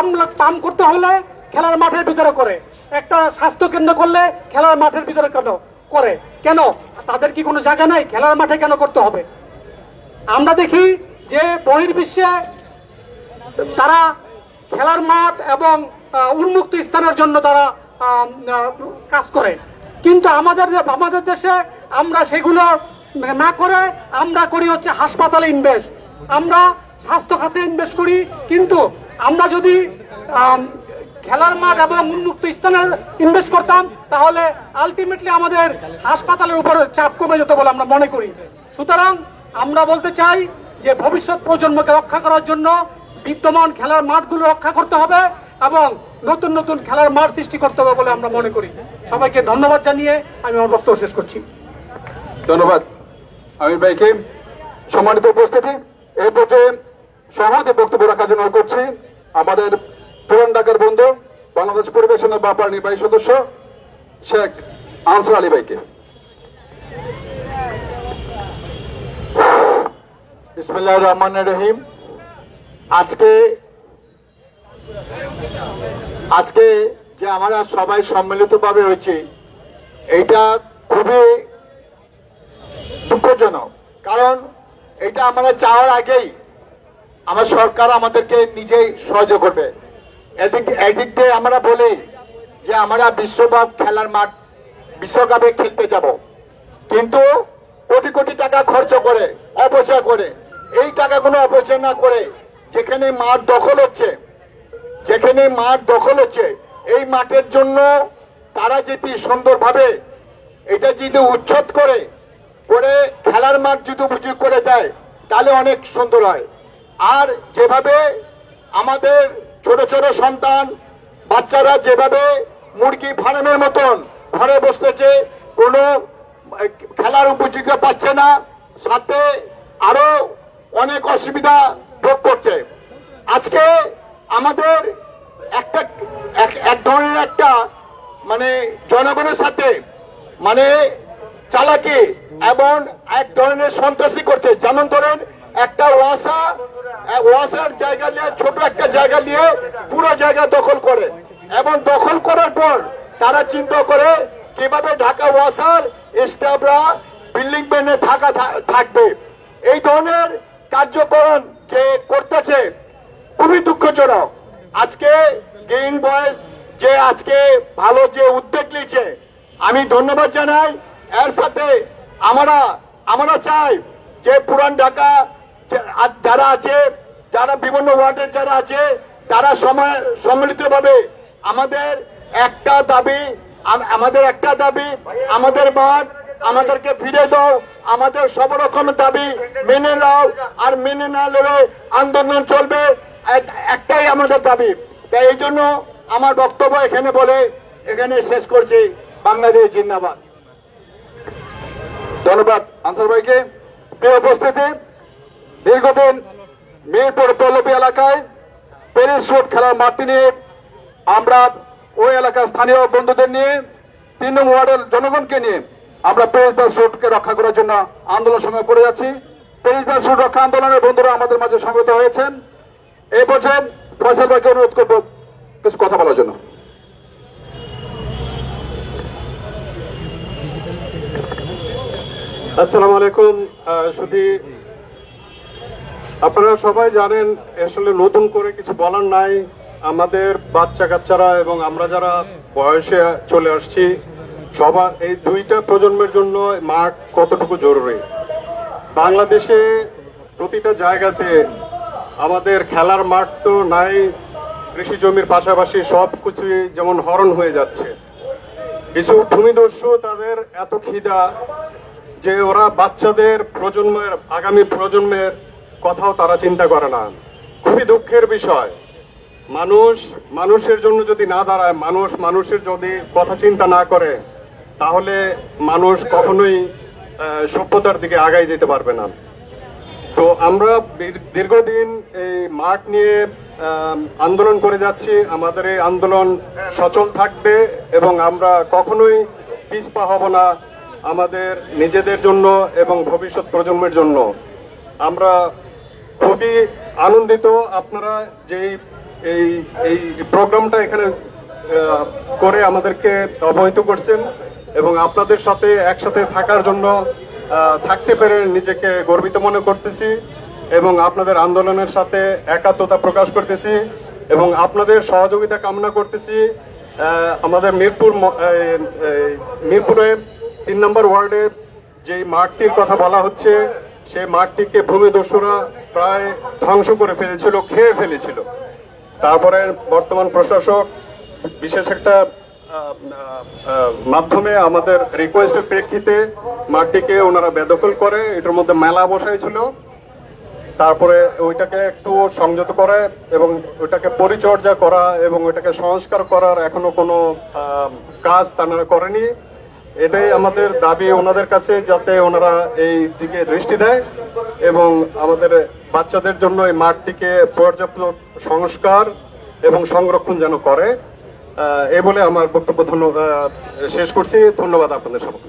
Pump pump করতে হলে খেলার মাঠের ভিতরে করে। একটা স্বাস্থ্য কেন্দ্র করলে খেলার মাঠের ভিতরে কেন? করে। কেন? তাদের কি কোনো জায়গা নাই? খেলার মাঠে কেন করতে হবে? আমরা দেখি যে বহির্বিশ্বে তারা খেলার মাঠ এবং উন্মুক্ত স্থানের জন্য তারা কাজ করে। কিন্তু আমাদের আমাদের দেশে আমরা সেগুলো না করে আমরা করি হচ্ছে হাসপাতালে ইনভেস্ট আমরা স্বাস্থ্য খাতে ইনভেস্ট করি, কিন্তু আমরা যদি খেলার মাঠ এবং উন্মুক্ত স্থানে ইনভেস্ট করতাম, তাহলে আলটিমেটলি আমাদের হাসপাতালের উপরে চাপ কমে যেত বলে আমরা মনে করি। সুতরাং আমরা বলতে চাই যে ভবিষ্যৎ প্রজন্মকে রক্ষা করার জন্য বিদ্যমান খেলার মাঠগুলো রক্ষা করতে হবে এবং নতুন নতুন খেলার মাঠ সৃষ্টি করতে হবে বলে আমরা মনে করি। সবাইকে ধন্যবাদ জানিয়ে আমি আমার বক্তব্য শেষ করছি। ধন্যবাদ আমি ভাইকে। সম্মানিত উপস্থিতি, এই পর্যায়ে সভাপতি বক্তব্য রাখার জন্য করছি। আমাদের পুরান ঢাকার বন্ধু, বাংলাদেশ পরিবেশনের ব্যাপার নির্বাহী সদস্য, শেখ আনসার আলী ভাইকে। বিসমুল্লাহ রহমান রহিম। আজকে আজকে যে আমরা সবাই সম্মিলিতভাবে হয়েছি, এইটা খুবই দুঃখজনক। কারণ এটা আমরা চাওয়ার আগেই আমার সরকার আমাদেরকে নিজেই সহযোগ করবে। এদিক এদিক দিয়ে আমরা বলি যে আমরা বিশ্বকাপ খেলার মাঠ, বিশ্বকাপে খেলতে যাব। কিন্তু কোটি কোটি টাকা খরচ করে, অপচয় করে, এই টাকাগুলো অপচয় না করে যেখানে মাঠ দখল হচ্ছে, যেখানে মাঠ দখল হচ্ছে, এই মাঠের জন্য তারা যদি সুন্দরভাবে এটা যদি উচ্ছেদ করে করে খেলার মাঠ যদি উপযোগ করে দেয়, তাহলে অনেক সুন্দর হয়। আর যেভাবে আমাদের ছোট ছোট সন্তান, বাচ্চারা যেভাবে মুরগি ফার্মের মতন ঘরে বসতেছে, কোনো খেলার উপযোগী পাচ্ছে না, সাথে আরও অনেক অসুবিধা ভোগ করছে। আজকে আমাদের একটা এক- ধরনের একটা মানে জনগণের সাথে মানে চালাকি এবং এক ধরনের সন্ত্রাসী করছে। যেমন ধরেন একটা ওয়াসা ওয়াসার জায়গা নিয়ে, ছোট একটা জায়গা নিয়ে পুরো জায়গা দখল করে। এবং দখল করার পর তারা চিন্তা করে কীভাবে ঢাকা ওয়াসার স্টাফরা বিল্ডিং বেনে থাকা থাকবে। এই ধরনের কার্যকরণ যে করতেছে, খুবই দুঃখজনক। আজকে গ্রিন বয়েস যে আজকে ভালো যে উদ্যোগ নিয়েছে, আমি ধন্যবাদ জানাই। এর সাথে আমরা আমরা চাই যে পুরান ঢাকা যারা আছে, যারা বিভিন্ন ওয়ার্ডের যারা আছে, তারা সম্মিলিতভাবে আমাদের একটা দাবি আমাদের একটা দাবি, আমাদের মাঠ আমাদেরকে ফিরে দাও, আমাদের সব রকমের দাবি মেনে নাও আর মেনে না নেবে আন্দোলন চলবে। একটাই আমাদের দাবি। তাই এই জন্য আমার বক্তব্য এখানে বলে এখানে শেষ করছি। বাংলাদেশ জিন্দাবাদ। ধন্যবাদ আনসার ভাইকে। প্রিয় উপস্থিতি দীর্ঘদিন মিরপুর পল্লবী এলাকায় প্যারিস রোড খেলার মাঠটি নিয়ে আমরা ওই এলাকার স্থানীয় বন্ধুদের নিয়ে, তিন ওয়ার্ডের জনগণকে নিয়ে আমরা প্যারিস দাস রোডকে রক্ষা করার জন্য আন্দোলন সময় করে যাচ্ছি। প্যারিস দাস রোড রক্ষা আন্দোলনের বন্ধুরা আমাদের মাঝে সমবেত হয়েছেন। এই পর্যায়ে ফয়সাল ভাইকে অনুরোধ করব কিছু কথা বলার জন্য। আসসালামু আলাইকুম শুধু আপনারা সবাই জানেন, আসলে নতুন করে কিছু বলার নাই। আমাদের বাচ্চা কাচ্চারা এবং আমরা যারা বয়সে চলে আসছি, সবার এই দুইটা প্রজন্মের জন্য মাঠ কতটুকু জরুরি? বাংলাদেশে প্রতিটা জায়গাতে আমাদের খেলার মাঠ তো নাই, কৃষি জমির পাশাপাশি সব কিছুই যেমন হরণ হয়ে যাচ্ছে। কিছু ভূমিদস্যু তাদের এত খিদা যে ওরা বাচ্চাদের প্রজন্মের, আগামী প্রজন্মের কথাও তারা চিন্তা করে না। খুবই দুঃখের বিষয়। মানুষ, মানুষের জন্য যদি না দাঁড়ায়, মানুষ, মানুষের যদি কথা চিন্তা না করে, তাহলে মানুষ কখনোই সভ্যতার দিকে আগাই যেতে পারবে না। তো আমরা দীর্ঘদিন এই মাঠ নিয়ে আন্দোলন করে যাচ্ছি। আমাদের এই আন্দোলন সচল থাকবে এবং আমরা কখনোই পিছপা হব না আমাদের নিজেদের জন্য এবং ভবিষ্যৎ প্রজন্মের জন্য। আমরা খুবই আনন্দিত আপনারা যেই এই এই প্রোগ্রামটা এখানে করে আমাদেরকে অবহিত করছেন এবং আপনাদের সাথে একসাথে থাকার জন্য থাকতে পেরে নিজেকে গর্বিত মনে করতেছি এবং আপনাদের আন্দোলনের সাথে একাত্মতা প্রকাশ করতেছি এবং আপনাদের সহযোগিতা কামনা করতেছি। আমাদের মিরপুর মিরপুরে তিন নম্বর ওয়ার্ডে যে মাঠটির কথা বলা হচ্ছে সেই মাঠটিকে ভূমিদস্যুরা প্রায় ধ্বংস করে ফেলেছিল, খেয়ে ফেলেছিল। তারপরে বর্তমান প্রশাসক বিশেষ একটা মাধ্যমে আমাদের রিকোয়েস্টের প্রেক্ষিতে মাঠটিকে ওনারা বেদখল করে, এটার মধ্যে মেলা বসাইছিল। তারপরে ওইটাকে একটু সংযত করে এবং ওইটাকে পরিচর্যা করা এবং ওইটাকে সংস্কার করার এখনও কোনো কাজ তারা করেনি। এটাই আমাদের দাবি ওনাদের কাছে যাতে ওনারা এই দিকে দৃষ্টি দেয় এবং আমাদের বাচ্চাদের জন্য এই মাঠটিকে পর্যাপ্ত সংস্কার এবং সংরক্ষণ যেন করে। এ বলে আমার বক্তব্য ধন্যবাদ শেষ করছি। ধন্যবাদ আপনাদের সবাইকে